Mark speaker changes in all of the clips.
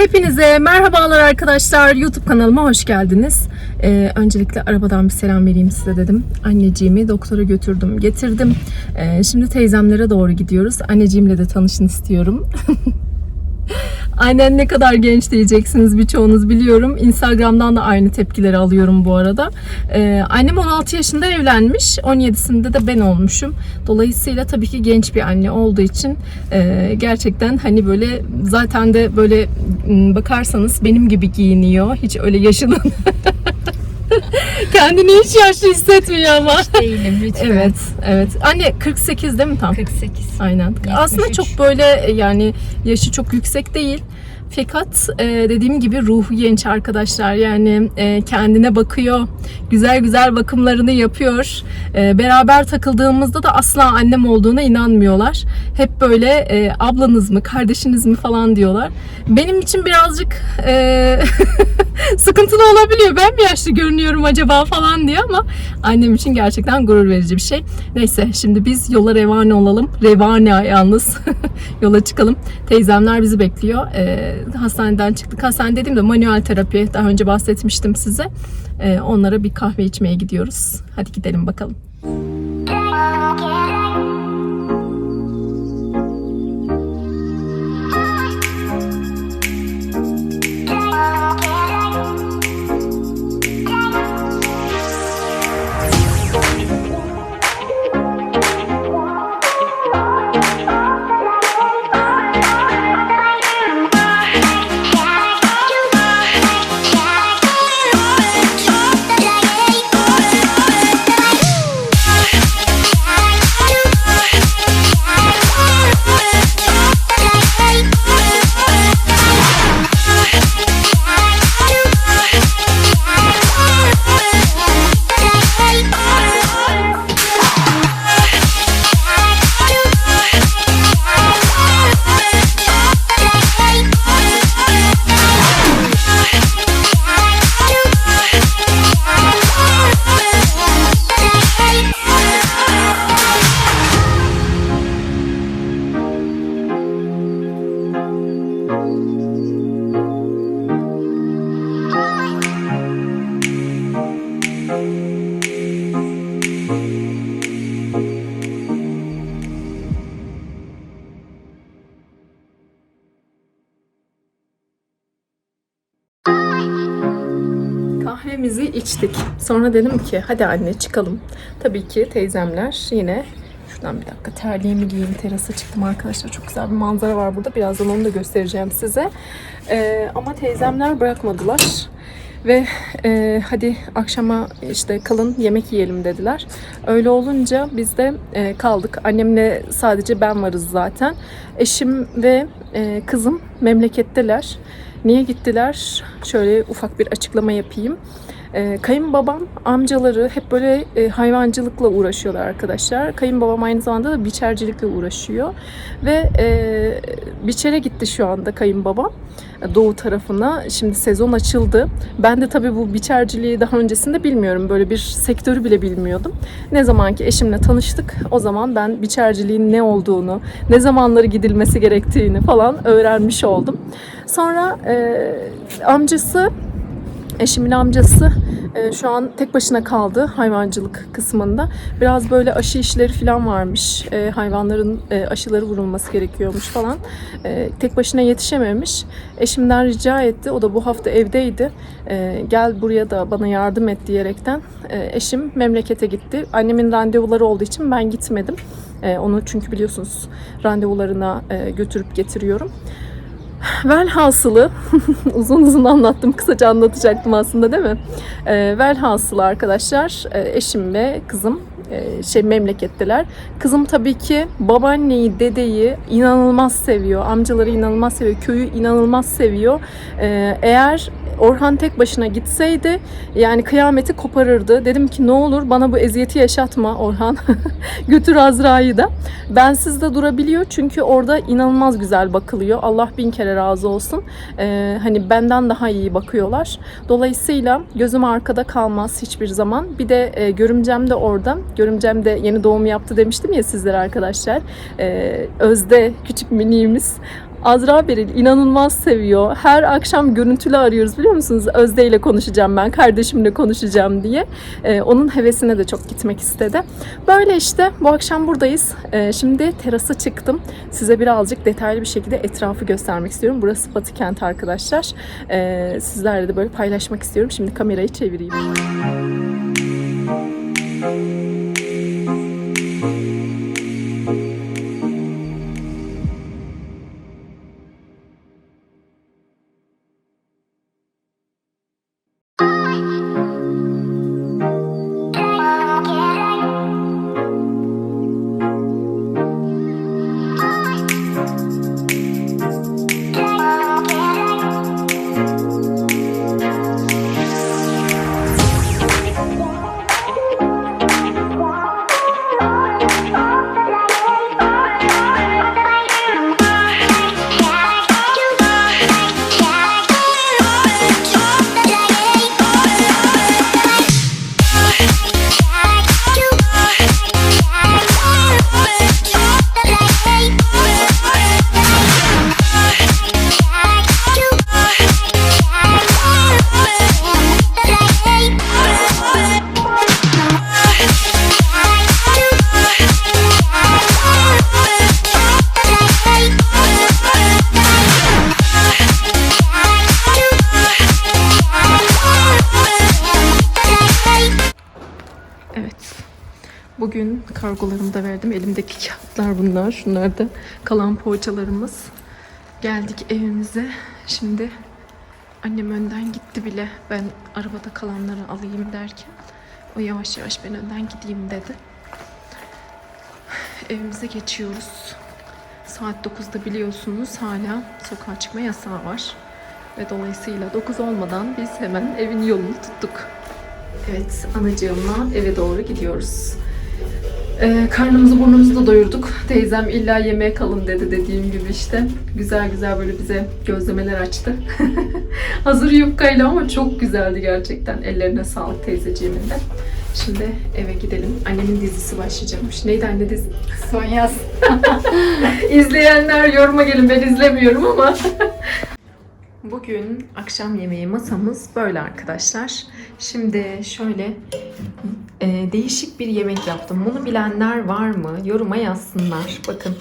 Speaker 1: Hepinize merhabalar arkadaşlar. YouTube kanalıma hoş geldiniz. Ee, öncelikle arabadan bir selam vereyim size dedim. Anneciğimi doktora götürdüm, getirdim. Ee, şimdi teyzemlere doğru gidiyoruz. Anneciğimle de tanışın istiyorum. Annen ne kadar genç diyeceksiniz birçoğunuz biliyorum. Instagram'dan da aynı tepkileri alıyorum bu arada. Ee, annem 16 yaşında evlenmiş. 17'sinde de ben olmuşum. Dolayısıyla tabii ki genç bir anne olduğu için e, gerçekten hani böyle zaten de böyle bakarsanız benim gibi giyiniyor. Hiç öyle yaşının kendini hiç yaşlı hissetmiyor ama.
Speaker 2: Değilim lütfen.
Speaker 1: Evet, evet. Anne 48 değil mi tam?
Speaker 2: 48.
Speaker 1: Aynen. Aslında
Speaker 2: 73.
Speaker 1: çok böyle e, yani yaşı çok yüksek değil. Fakat e, dediğim gibi ruhu genç arkadaşlar yani e, kendine bakıyor, güzel güzel bakımlarını yapıyor. E, beraber takıldığımızda da asla annem olduğuna inanmıyorlar. Hep böyle e, ablanız mı, kardeşiniz mi falan diyorlar. Benim için birazcık e, sıkıntılı olabiliyor. Ben mi yaşlı görünüyorum acaba falan diye ama annem için gerçekten gurur verici bir şey. Neyse şimdi biz yola revane olalım. Revane yalnız. yola çıkalım. Teyzemler bizi bekliyor. Ee, hastaneden çıktık. Hastane dediğimde manuel terapi. Daha önce bahsetmiştim size. Ee, onlara bir kahve içmeye gidiyoruz. Hadi gidelim bakalım. İçtik. Sonra dedim ki hadi anne çıkalım. Tabii ki teyzemler yine şuradan bir dakika terliğimi giyeyim. Terasa çıktım arkadaşlar. Çok güzel bir manzara var burada. Birazdan onu da göstereceğim size. Ee, ama teyzemler bırakmadılar. Ve e, hadi akşama işte kalın yemek yiyelim dediler. Öyle olunca biz de e, kaldık. Annemle sadece ben varız zaten. Eşim ve e, kızım memleketteler. Niye gittiler? Şöyle ufak bir açıklama yapayım. Ee, kayınbabam, amcaları hep böyle e, hayvancılıkla uğraşıyorlar arkadaşlar. Kayınbabam aynı zamanda da biçercilikle uğraşıyor. Ve e, biçere gitti şu anda kayınbabam doğu tarafına. Şimdi sezon açıldı. Ben de tabii bu biçerciliği daha öncesinde bilmiyorum. Böyle bir sektörü bile bilmiyordum. Ne zaman ki eşimle tanıştık o zaman ben biçerciliğin ne olduğunu, ne zamanları gidilmesi gerektiğini falan öğrenmiş oldum. Sonra e, amcası Eşimin amcası e, şu an tek başına kaldı hayvancılık kısmında. Biraz böyle aşı işleri falan varmış. E, hayvanların e, aşıları vurulması gerekiyormuş falan. E, tek başına yetişememiş. Eşimden rica etti. O da bu hafta evdeydi. E, gel buraya da bana yardım et diyerekten e, eşim memlekete gitti. Annemin randevuları olduğu için ben gitmedim. E, onu çünkü biliyorsunuz randevularına e, götürüp getiriyorum. Velhasılı uzun uzun anlattım kısaca anlatacaktım aslında değil mi? E, velhasılı arkadaşlar e, eşim ve kızım e, şey memleketteler. Kızım tabii ki babaanneyi, dedeyi inanılmaz seviyor. Amcaları inanılmaz seviyor. Köyü inanılmaz seviyor. E, eğer Orhan tek başına gitseydi yani kıyameti koparırdı. Dedim ki ne olur bana bu eziyeti yaşatma Orhan. Götür Azra'yı da. Bensiz de durabiliyor çünkü orada inanılmaz güzel bakılıyor. Allah bin kere razı olsun. Ee, hani benden daha iyi bakıyorlar. Dolayısıyla gözüm arkada kalmaz hiçbir zaman. Bir de e, görümcem de orada. Görümcem de yeni doğum yaptı demiştim ya sizlere arkadaşlar. Ee, Özde küçük miniğimiz. Azra Beril inanılmaz seviyor. Her akşam görüntülü arıyoruz biliyor musunuz? Özde ile konuşacağım ben, kardeşimle konuşacağım diye. Ee, onun hevesine de çok gitmek istedi. Böyle işte bu akşam buradayız. Ee, şimdi terasa çıktım. Size birazcık detaylı bir şekilde etrafı göstermek istiyorum. Burası Batı Kent arkadaşlar. Ee, sizlerle de böyle paylaşmak istiyorum. Şimdi kamerayı çevireyim. Evet. Kargolarımı da verdim. Elimdeki kağıtlar bunlar. Şunlar da kalan poğaçalarımız. Geldik evimize. Şimdi annem önden gitti bile. Ben arabada kalanları alayım derken o yavaş yavaş ben önden gideyim dedi. Evimize geçiyoruz. Saat 9'da biliyorsunuz hala sokağa çıkma yasağı var. Ve dolayısıyla 9 olmadan biz hemen evin yolunu tuttuk. Evet, anacığımla eve doğru gidiyoruz. Ee, karnımızı burnumuzu da doyurduk. Teyzem illa yemeğe kalın dedi dediğim gibi işte. Güzel güzel böyle bize gözlemeler açtı. Hazır yufkayla ama çok güzeldi gerçekten. Ellerine sağlık teyzeciğimin de. Şimdi eve gidelim. Annemin dizisi başlayacakmış. Neydi anne dizi?
Speaker 2: Son yaz.
Speaker 1: İzleyenler yoruma gelin ben izlemiyorum ama. Bugün akşam yemeği masamız böyle arkadaşlar. Şimdi şöyle e, değişik bir yemek yaptım. Bunu bilenler var mı? Yoruma yazsınlar. Bakın.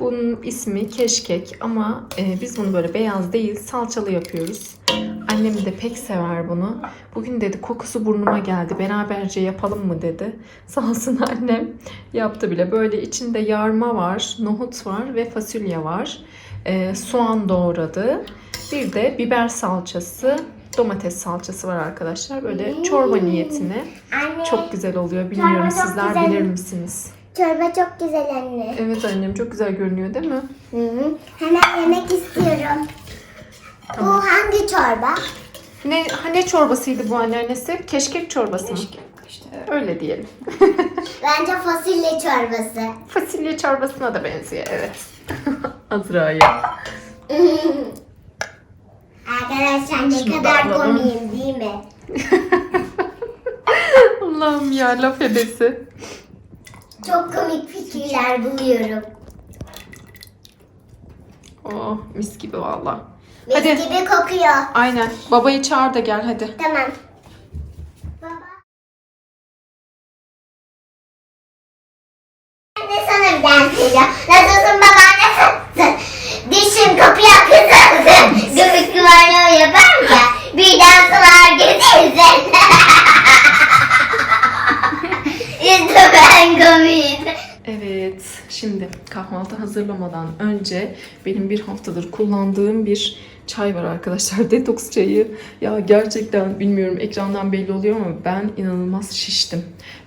Speaker 1: Bunun ismi keşkek ama e, biz bunu böyle beyaz değil salçalı yapıyoruz. Annem de pek sever bunu. Bugün dedi kokusu burnuma geldi. Beraberce yapalım mı dedi. Sağ olsun annem yaptı bile. Böyle içinde yarma var, nohut var ve fasulye var. E, soğan doğradı. Bir de biber salçası, domates salçası var arkadaşlar. Böyle çorba niyetine.
Speaker 2: Anne.
Speaker 1: Çok güzel oluyor. Bilmiyorum sizler
Speaker 2: güzel.
Speaker 1: bilir misiniz?
Speaker 2: Çorba çok güzel anne.
Speaker 1: Evet annem çok güzel görünüyor değil mi?
Speaker 2: Hı hı. Hemen yemek istiyorum. Bu hangi çorba?
Speaker 1: Ne, ha, ne çorbasıydı bu anneannesi? Keşkek çorbası mı? Öyle diyelim.
Speaker 2: Bence fasulye çorbası.
Speaker 1: Fasulye çorbasına da benziyor evet. Azra'ya.
Speaker 2: Arkadaşlar ne
Speaker 1: Şunu
Speaker 2: kadar
Speaker 1: da alalım.
Speaker 2: komiyim değil mi?
Speaker 1: Allah'ım ya laf edesi.
Speaker 2: Çok komik fikirler buluyorum.
Speaker 1: Oh mis gibi valla.
Speaker 2: Mis
Speaker 1: Hadi.
Speaker 2: gibi kokuyor.
Speaker 1: Aynen. Babayı çağır da gel hadi.
Speaker 2: Tamam. Baba. Ben de sana bir ders vereceğim. Dişim kapıya kızılsın. Gümüş duvarını yaparken birden sular gezilsin. işte ben komiyim.
Speaker 1: Evet, şimdi kahvaltı hazırlamadan önce benim bir haftadır kullandığım bir çay var arkadaşlar. Detoks çayı. Ya gerçekten bilmiyorum ekrandan belli oluyor ama ben inanılmaz şiştim.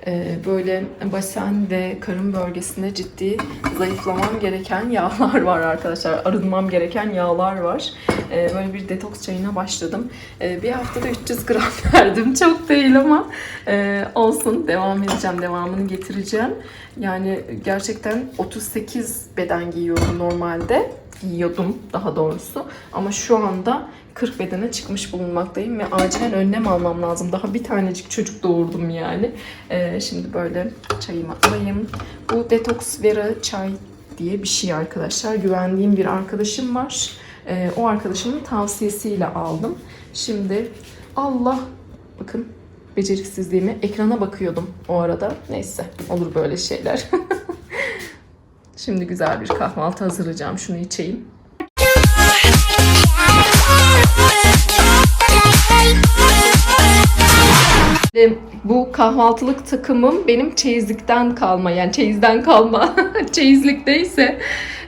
Speaker 1: Ee, böyle basen ve karın bölgesinde ciddi zayıflamam gereken yağlar var arkadaşlar. Arınmam gereken yağlar var. Ee, böyle bir detoks çayına başladım. Ee, bir haftada 300 gram verdim. Çok değil ama e, olsun. Devam edeceğim. Devamını getireceğim. Yani gerçekten 38 beden giyiyordum normalde. Giyiyordum daha doğrusu. Ama şu anda 40 bedene çıkmış bulunmaktayım ve acilen önlem almam lazım. Daha bir tanecik çocuk doğurdum yani. Ee, şimdi böyle çayımı alayım. Bu Detox Vera çay diye bir şey arkadaşlar. Güvendiğim bir arkadaşım var. Ee, o arkadaşımın tavsiyesiyle aldım. Şimdi Allah bakın beceriksizliğimi ekrana bakıyordum o arada. Neyse olur böyle şeyler. Şimdi güzel bir kahvaltı hazırlayacağım. Şunu içeyim. Ve bu kahvaltılık takımım benim çeyizlikten kalma yani çeyizden kalma çeyizlikteyse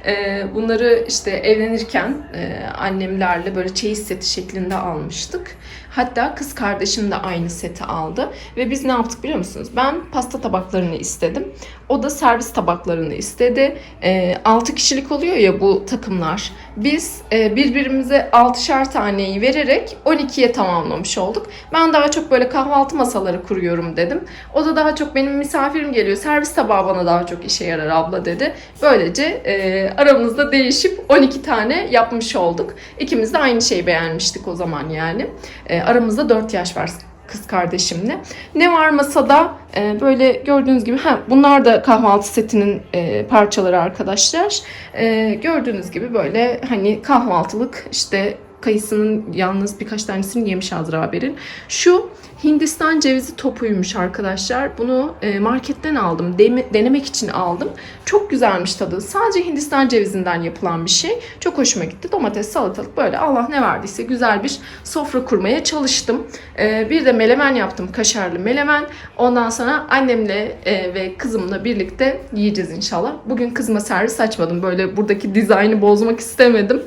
Speaker 1: e, bunları işte evlenirken e, annemlerle böyle çeyiz seti şeklinde almıştık. Hatta kız kardeşim de aynı seti aldı ve biz ne yaptık biliyor musunuz? Ben pasta tabaklarını istedim. O da servis tabaklarını istedi. E, 6 kişilik oluyor ya bu takımlar. Biz e, birbirimize 6'şar taneyi vererek 12'ye tamamlamış olduk. Ben daha çok böyle kahvaltı masaları kuruyorum dedim. O da daha çok benim misafirim geliyor. Servis tabağı bana daha çok işe yarar abla dedi. Böylece e, aramızda değişip 12 tane yapmış olduk. İkimiz de aynı şeyi beğenmiştik o zaman yani. E, aramızda 4 yaş var kız kardeşimle. Ne var masada? E, böyle gördüğünüz gibi ha bunlar da kahvaltı setinin e, parçaları arkadaşlar. E, gördüğünüz gibi böyle hani kahvaltılık işte kayısının yalnız birkaç tanesini yemiş Azra Beril. Şu Hindistan cevizi topuymuş arkadaşlar. Bunu e, marketten aldım. Denemek için aldım. Çok güzelmiş tadı. Sadece Hindistan cevizinden yapılan bir şey. Çok hoşuma gitti. Domates, salatalık böyle Allah ne verdiyse güzel bir sofra kurmaya çalıştım. E, bir de melemen yaptım. Kaşarlı melemen. Ondan sonra annemle e, ve kızımla birlikte yiyeceğiz inşallah. Bugün kızıma servis açmadım. Böyle buradaki dizaynı bozmak istemedim.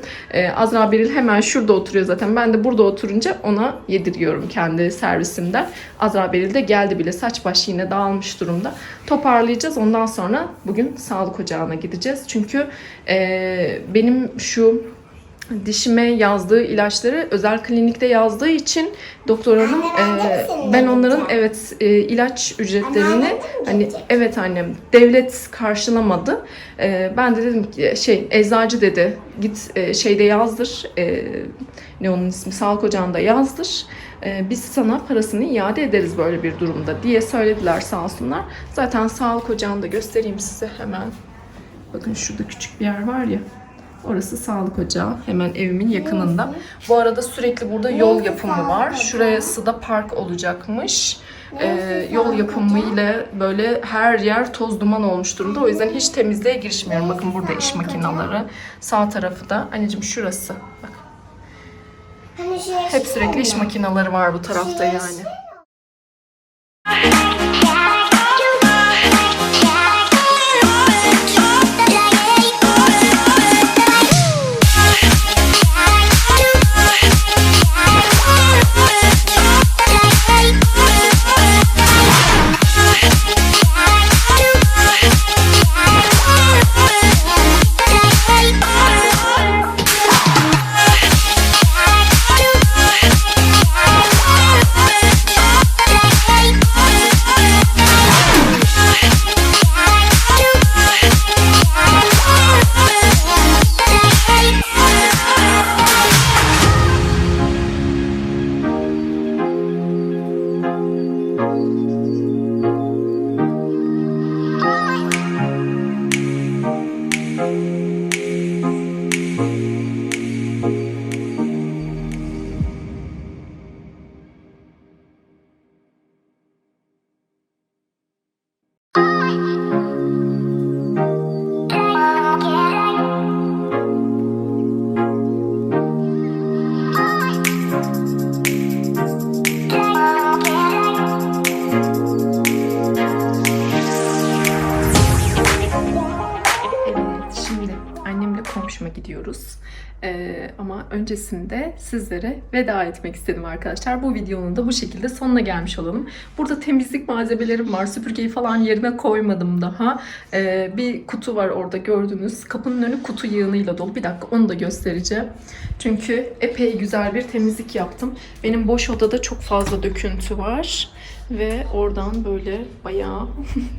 Speaker 1: Azra Beril hemen şurada oturuyor zaten. Ben de burada oturunca ona yediriyorum kendi servisimden. Azra Beril de geldi bile. Saç baş yine dağılmış durumda. Toparlayacağız. Ondan sonra bugün sağlık ocağına gideceğiz. Çünkü e, benim şu dişime yazdığı ilaçları özel klinikte yazdığı için doktor hanım e, ben onların evet e, ilaç ücretlerini hani evet annem devlet karşılamadı. E, ben de dedim ki şey eczacı dedi git e, şeyde yazdır e, ne onun ismi sağlık ocağında yazdır. E, biz sana parasını iade ederiz böyle bir durumda diye söylediler sağ olsunlar. Zaten sağlık ocağında göstereyim size hemen. Bakın şurada küçük bir yer var ya. Orası sağlık ocağı. Hemen evimin yakınında. Bu arada sürekli burada yol yapımı var. Şurası da park olacakmış. Ee, yol yapımı ile böyle her yer toz duman olmuş durumda. O yüzden hiç temizliğe girişmiyorum. Bakın burada iş makineleri. Sağ tarafı da. Anneciğim şurası. Bak.
Speaker 2: Hani şey
Speaker 1: Hep sürekli iş makineleri var bu tarafta yani. Öncesinde sizlere veda etmek istedim arkadaşlar. Bu videonun da bu şekilde sonuna gelmiş olalım. Burada temizlik malzemelerim var. Süpürgeyi falan yerine koymadım daha. Ee, bir kutu var orada gördüğünüz. Kapının önü kutu yığınıyla dolu. Bir dakika onu da göstereceğim. Çünkü epey güzel bir temizlik yaptım. Benim boş odada çok fazla döküntü var. Ve oradan böyle bayağı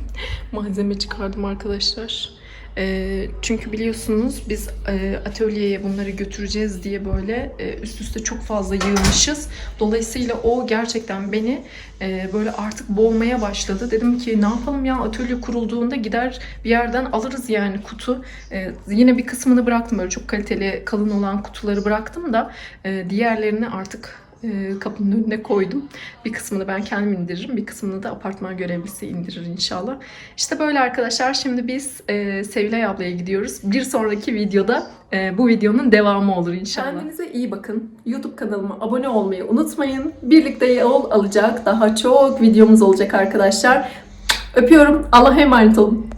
Speaker 1: malzeme çıkardım arkadaşlar. E, çünkü biliyorsunuz biz e, atölyeye bunları götüreceğiz diye böyle e, üst üste çok fazla yığmışız. Dolayısıyla o gerçekten beni e, böyle artık boğmaya başladı. Dedim ki ne yapalım ya atölye kurulduğunda gider bir yerden alırız yani kutu. E, yine bir kısmını bıraktım böyle çok kaliteli kalın olan kutuları bıraktım da e, diğerlerini artık e, kapının önüne koydum. Bir kısmını ben kendim indiririm, bir kısmını da apartman görevlisi indirir inşallah. İşte böyle arkadaşlar. Şimdi biz e, Sevilay ablaya gidiyoruz. Bir sonraki videoda e, bu videonun devamı olur inşallah. Kendinize iyi bakın. YouTube kanalıma abone olmayı unutmayın. Birlikte yol alacak daha çok videomuz olacak arkadaşlar. Öpüyorum. Allah'a emanet olun.